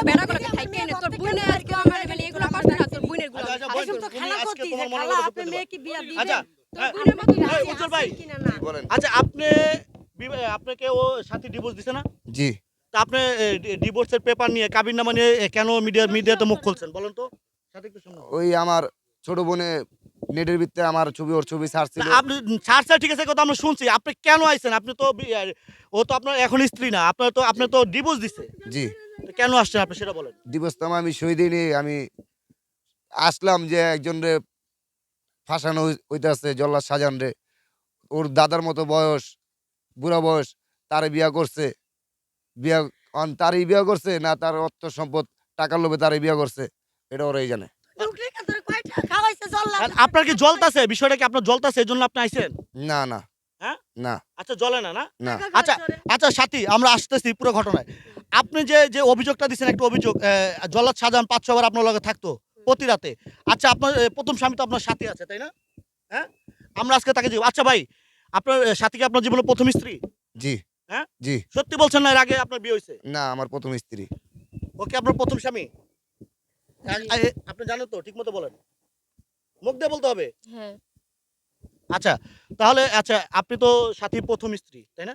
এগুলো থাইকে এনে তোর বুনে আজকে আমার মানে এগুলো না তোর বুনেরগুলো আচ্ছা, আচ্ছা, খালি বল, শুধু তুমি খেলা আজকে করতেছে, তোমার মনের খেলা, আপনি বলতে মেয়েকে বিয়া দিবেন। আচ্ছা তোর হ্যাঁ, বুনের মতো রাজি ভাই। বলেন? আচ্ছা আপনি আপনাকে ও সাথী ডিভোর্স দিছে না? জি। তা আপনি ডিভোর্সের পেপার নিয়ে নিয়ে কেন মিডিয়া মিডিয়াতে মুখ খুলছেন? বলেন তো সাথে একটু শুনুন। ওই আমার ছোট বোনে নেটের ভিত্তে আমার ছবি ওর ছবি ছাড়ছিল। আপনি ছাড় ছাড় ঠিক আছে কথা আমরা শুনছি। আপনি কেন আইছেন? আপনি তো ও তো আপনার এখন স্ত্রী না আপনার তো আপনি তো ডিভোর্স দিছে। জি। তো কেন আসছেন আপনি সেটা বলেন। দিবসতাম আমি সই আমি আসলাম যে একজন রে ফাঁসানো হইতেছে জল্লাদ সাজান রে। ওর দাদার মতো বয়স বুড়া বয়স তারে বিয়া করছে। বিয়া অন তারই বিয়া করছে না তার অর্থ সম্পদ টাকার লোভে তারে বিয়া করছে। এটা ওরাই জানে। আপনার কি জলতাছে বিষয়টা কি আপনার জলতাছে এই জন্য আপনি আইছেন? না না। হ্যাঁ? না। আচ্ছা জলে না না? না। আচ্ছা আচ্ছা সাথী আমরা আসতেছি পুরো ঘটনায়। আপনি যে যে অভিযোগটা দিচ্ছেন একটা অভিযোগ জল্লাদ শাহজাহান পাঁচ ছবার আপনার লগে থাকতো প্রতি রাতে। আচ্ছা আপনার প্রথম স্বামী তো আপনার সাথী আছে তাই না? হ্যাঁ? আমরা আজকে তাকে জীব আচ্ছা ভাই আপনার সাথীকে আপনার জীবনের প্রথম স্ত্রী? জি। হ্যাঁ? জি। সত্যি বলছেন না এর আগে আপনার বিয়ে হয়েছে? না আমার প্রথম স্ত্রী। ওকে আপনার প্রথম স্বামী? আপনি জানেন তো ঠিক মতো বলেন। মুখ দিয়ে বলতে হবে? হ্যাঁ। আচ্ছা তাহলে আচ্ছা আপনি তো সাথী প্রথম স্ত্রী তাই না?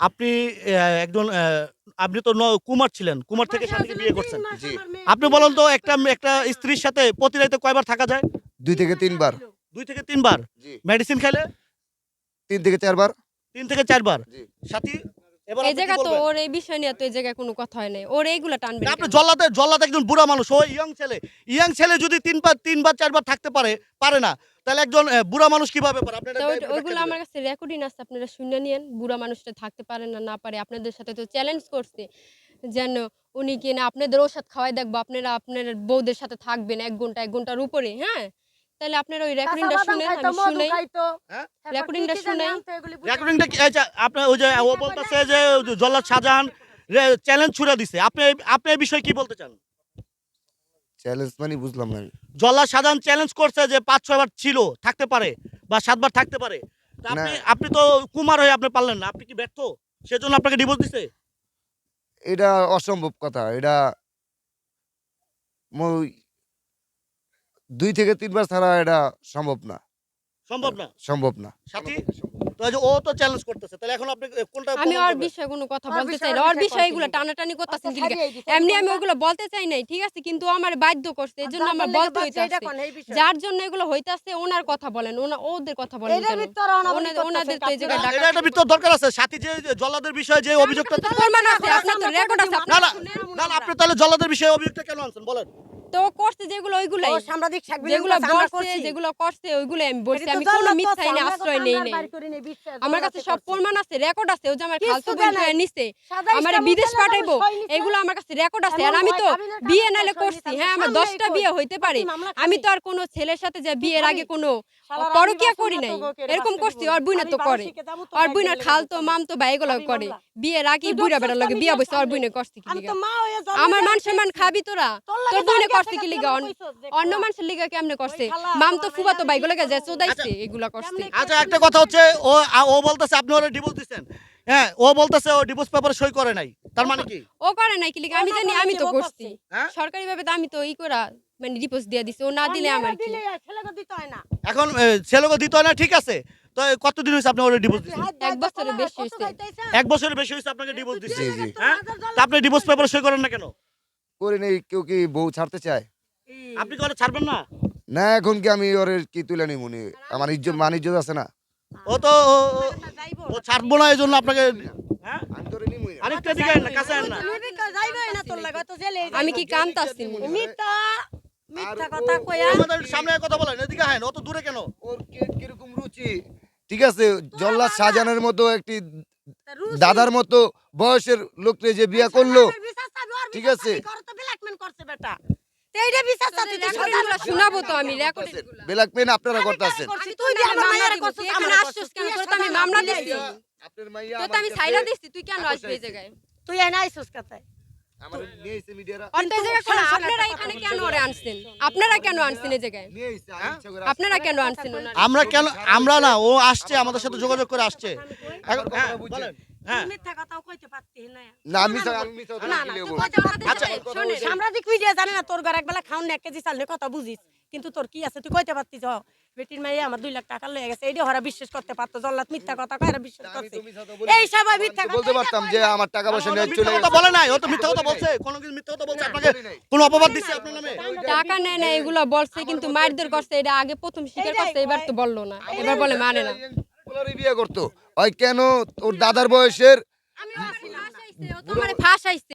আপনি একজন আপনি তো ন- কুমার ছিলেন কুমার থেকে সাথীকে বিয়ে করছেন। জি। আপনি বলেন তো একটা একটা স্ত্রীর সাথে প্রতি রাতে কয়বার থাকা যায়? দুই থেকে তিনবার। দুই থেকে তিনবার? জি। মেডিসিন খেলে? তিন থেকে চারবার। তিন থেকে চারবার? সাথী এবার এই আপনি জায়গা তো ওর এই বিষয় নিয়ে তো এই জায়গায় কোনো কথা হয় নাই। ওর এইগুলা টানবে আপনি জল্লাদে জল্লাদ একজন বুড়া মানুষ ও ইয়ং ছেলে। ইয়ং ছেলে যদি তিনবার তিনবার চারবার থাকতে পারে পারে না তাহলে একজন বুড়া মানুষ কীভাবে পারে? আপনি ব্যাখ্যা ওইগুলো আমার কাছে রেকর্ডিং আছে আপনারা শুনে নিয়েন। বুড়া মানুষটা থাকতে পারে না না পারে আপনাদের সাথে তো চ্যালেঞ্জ করছে। যেন উনি কি না আপনাদের ওষুধ খাওয়াই দেখব আপনারা আপনার বউদের সাথে থাকবেন এক ঘণ্টা এক ঘণ্টার উপরে হ্যাঁ? তাহলে আপনারা ওই রেকর্ডিংটা শুনে আমি শুনেই? রেকর্ডিংটা শুনেই। রেকর্ডিংটা আপনার ওই যে ও বলতেছে যে জল্লাদ শাহজাহান চ্যালেঞ্জ ছুড়ে দিছে। আপনি আপনি এই বিষয়ে কি বলতে চান? চ্যালেঞ্জ মানে বুঝলাম না আমি। জল্লাদ শাহজাহান চ্যালেঞ্জ করছে যে পাঁচ ছয়বার ছিল থাকতে পারে বা সাতবার থাকতে পারে। তা আপনি আপনি তো কুমার হয়ে আপনি পারলেন না আপনি কি ব্যর্থ? সেজন্য আপনাকে ডিভোর্স দিছে? এটা অসম্ভব কথা এটা মই- দুই থেকে তিনবার ছাড়া এটা সম্ভব না। সম্ভব না? সম্ভব না। সাথী? তো ও তো চ্যালেঞ্জ করতেছে তাহলে এখন আপনি কোনটা আমি ওর বিষয়ে কোনো কথা বলতে চাই না ওর ওর বিষয়ে বিষয়ে এগুলো টানাটানি করতেছেন কি আচ্ছা, লিগা? ছাড়িয়ে দিছে, এমনি আমি ওগুলো বলতে চাই নাই ঠিক আছে? কিন্তু আমার বাধ্য করছে এই যার আমার জন্য বলতে হইতাছে। কোন এই বিষয়? যার জন্য এগুলো হইতাছে ওনার কথা বলেন ওনা- ওদের কথা বলেন ওনাদের- তো এই জায়গায় ডাকা- এটা ভিতর দরকার আছে সাথী যে জল্লাদের বিষয়ে যে অভিযোগটা প্রমাণ আছে আপনার তো রেকর্ড আছে না না না না, আপনি তাহলে জল্লাদের বিষয়ে অভিযোগটা কেন আনছেন? বলেন। তো করছে যেগুলো ওইগুলাই। সাংবাদিক যেগুলো যেগুলো করছে আমি বলছি তো আমি কোনো আশ্রয় তো নেই নাই। আমার কাছে সব প্রমাণ আছে রেকর্ড আছে। ও যে আমার নিছে। আমার বিদেশ পাঠাইবো। এগুলো আমার কাছে রেকর্ড আছে। আর আমি তো বিয়ে নালে করছি। হ্যাঁ আমার দশটা বিয়ে হইতে পারে। আমি তো আর কোনো ছেলের সাথে যে বিয়ের আগে কোনো পরকিয়া করি নাই। তো এরকম করছি। আর বুইনা তো করে। আর বুইনা খালতো বলব। মামতো ভাই এগুলো করে। বিয়ের আগে বুড়া বেড়া লাগে বিয়া বসে আর। বুইনা করছি কি আমি লিগা? তো মা জন্ম আমার মান সম্মান খাবি তোরা? তোর বুইনে জন্ম কি লিগা? যে অন্য মানুষের লিগা কেমনে করছে? মাম তো ফুবা তো বাইগুলো বিয়ে গেছে চোদাইছে এগুলা করছে আচ্ছা একটা কথা হচ্ছে ও ও বলতেছে আপনি ওরা ডিভোর্স দিচ্ছেন হ্যাঁ ও বলতেছে ও ডিভোর্স পেপারে সই করে নাই। তার মানে কি? ও করে নাই কি লিগা? আমি জানি আমি তো করছি? হ্যাঁ? সরকারি ভাবে তো আমি তো ই করা মানে রিপোর্ট দিয়ে দিছি ও না দিলে আমার কি? ছেলেকে দিতে হয় না। এখন ছেলেকে দিতে হয় না ঠিক আছে তো কতদিন হয়েছে আপনি ওরা ডিভোর্স হাত এক বছরের বেশি হয়েছে। এক বছরের বেশি হয়েছে আপনাকে ডিভোর্স জি। হ্যাঁ? তা আপনি ডিভোর্স পেপারে সই করেন না কেন? করে নেই কেউ কি বউ ছাড়তে চায়? আপনি কি ওরা ছাড়বেন না? না এখন কি আমি ওর কি তুলে নিই মনে আমার ইজ্জত মান ইজ্জত আছে না। ও তো ও-। ও ছাড়বো না এই জন্য আপনাকে হ্যাঁ? আরেকটা দিকে কাছে না। তো যাইবোই না তোর লাগে, তো জেলেই আমি কি কামতাছি মিথ্যা মিথ্যা কথা কইয়া আমাদের সামনে কথা বলেন এদিকে আইন অত দূরে কেন? ওর কি- কীরকম রুচি? ঠিক আছে জল্লাদ শাহজাহানের মতো একটি দাদার মতো বয়সের লোকরে যে বিয়া করল চাবি, ওর ঠিক আছে। আপনারা করতেছেন। মাইয়া। আমি সাইরা দিছি তুই কেন আসবি এই জায়গায়? তুই এনে আইছিস কোথায়? আমার কেন? আমরা আমরা না ও আসছে আমাদের সাথে যোগাযোগ করে আসছে। এখন- হ্যাঁ, হ্যাঁ আচ্ছা। সাংবাদিক মিডিয়া জানে না তোর ঘর একবেলা খাওন না এক কেজি চাল কথা বুঝিস। কিন্তু তোর কি আছে তুই কইতে পারতিস বেটির মাইয়া আমার দুই লাখ টাকা লয়ে গেছে। এইটা ওরা বিশ্বাস করতে পারতো জল্লাদ মিথ্যা কথা কয় এরা বিশ্বাস করছে। এই সবাই মিথ্যা কথা বলতে পারতাম যে আমার টাকা পয়সা নিয়ে চলে গেছে। বলে নাই ও তো মিথ্যা কথা বলছে। কোনো কিছু মিথ্যা কথা বলছে আপনাকে? কোনো অপবাদ দিচ্ছে আপনার নামে? টাকা নেয় না এগুলো বলছে কিন্তু মারধর করছে এটা আগে প্রথম স্বীকার করছে এবার তো বলল না। এবার বলে মানে না। বিয়ে করতো। ওই কেন? ওর দাদার বয়সের আমি ফাঁসাইছে।